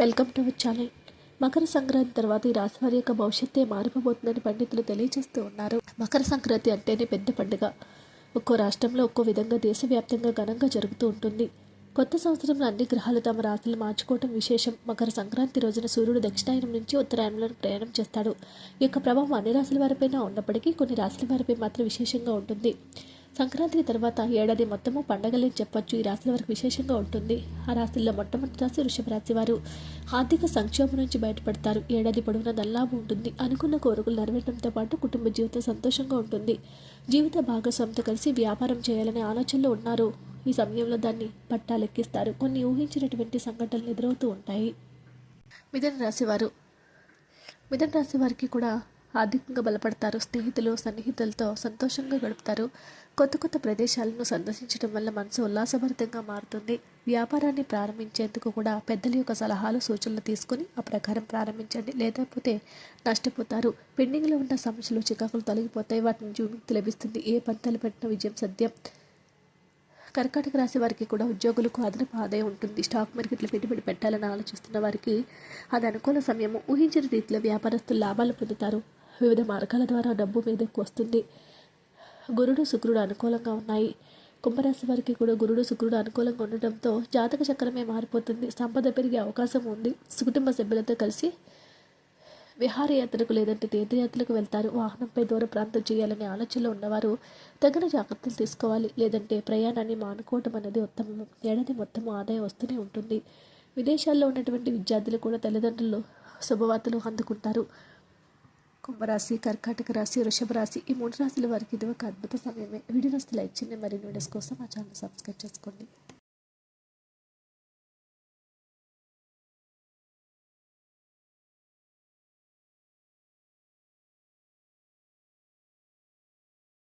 Welcome to channel. Makar Sankranti తర్వాత ఈ రాశి వారి యొక్క భవిష్యత్తే మారిపోబోతుందని పండితులు తెలియజేస్తూ ఉన్నారు. మకర సంక్రాంతి అంటేనే పెద్ద పండుగ. ఒక్కో రాష్ట్రంలో ఒక్కో విధంగా దేశవ్యాప్తంగా ఘనంగా జరుగుతూ ఉంటుంది. కొత్త సంవత్సరంలో అన్ని గ్రహాలు తమ రాశులు మార్చుకోవటం విశేషం. మకర సంక్రాంతి రోజున సూర్యుడు దక్షిణాయనం నుంచి ఉత్తరాయణంలో ప్రయాణం చేస్తాడు. ఈ యొక్క ప్రభావం అన్ని రాశుల వారిపైన ఉన్నప్పటికీ కొన్ని రాశుల వారిపై మాత్రం విశేషంగా ఉంటుంది. సంక్రాంతి తర్వాత ఏడాది మొత్తము పండగలే చెప్పొచ్చు. ఈ రాశుల వరకు విశేషంగా ఉంటుంది. ఆ రాశుల్లో మొట్టమొదటి రాశి వృషభ రాశి వారు ఆర్థిక సంక్షోభం నుంచి బయటపడతారు. ఏడాది పొడవునా నల్లాభం ఉంటుంది. అనుకున్న కోరికలు నెరవేరడంతో పాటు కుటుంబ జీవితం సంతోషంగా ఉంటుంది. జీవిత భాగస్వామితో కలిసి వ్యాపారం చేయాలనే ఆలోచనలో ఉన్నారు. ఈ సమయంలో దాన్ని పట్టాలెక్కిస్తారు. కొన్ని ఊహించినటువంటి సంఘటనలు ఎదురవుతూ ఉంటాయి. మిథున రాశివారు మిథున రాశి వారికి కూడా ఆర్థికంగా బలపడతారు స్నేహితులు సన్నిహితులతో సంతోషంగా గడుపుతారు. కొత్త కొత్త ప్రదేశాలను సందర్శించడం వల్ల మనసు ఉల్లాసభరితంగా మారుతుంది. వ్యాపారాన్ని ప్రారంభించేందుకు కూడా పెద్దల యొక్క సలహాలు సూచనలు తీసుకుని ఆ ప్రకారం ప్రారంభించండి. లేకపోతే నష్టపోతారు. పెండింగ్లో ఉన్న సమస్యలు చికాకులు తొలగిపోతాయి. వాటి నుంచి విముక్తి లభిస్తుంది. ఏ పంతాలు పెట్టిన విజయం సత్యం కర్కాటక రాశి వారికి కూడా ఉద్యోగులకు అదనపు ఆదాయం ఉంటుంది. స్టాక్ మార్కెట్లో పెట్టుబడి పెట్టాలని ఆలోచిస్తున్న వారికి అది అనుకూల సమయము. ఊహించిన రీతిలో వ్యాపారస్తులు లాభాలు పొందుతారు. వివిధ మార్గాల ద్వారా డబ్బు మీదకు వస్తుంది. గురుడు శుక్రుడు అనుకూలంగా ఉన్నాయి. కుంభరాశి వారికి కూడా గురుడు శుక్రుడు అనుకూలంగా ఉండటంతో జాతక చక్రమే మారిపోతుంది. సంపద పెరిగే అవకాశం ఉంది. కుటుంబ సభ్యులతో కలిసి విహారయాత్రకు లేదంటే తీర్థయాత్రలకు వెళ్తారు. వాహనంపై దూర ప్రాంతం చేయాలనే ఆలోచనలో ఉన్నవారు తగిన జాగ్రత్తలు తీసుకోవాలి. లేదంటే ప్రయాణాన్ని మానుకోవటం అనేది ఉత్తమము. ఏడాది మొత్తం ఆదాయం వస్తూనే ఉంటుంది. విదేశాల్లో ఉన్నటువంటి విద్యార్థులు కూడా తల్లిదండ్రులు శుభవార్తలు అందుకుంటారు. కుంభరాశి కర్కాటక రాశి వృషభ రాశి ఈ మూడు రాశుల వారికి ఇది ఒక అద్భుత సమయమే. వీడియో నస్తే లైక్ చేయండి. మరిన్ని వీడియోస్ కోసం మా ఛానల్ సబ్స్క్రైబ్ చేసుకోండి.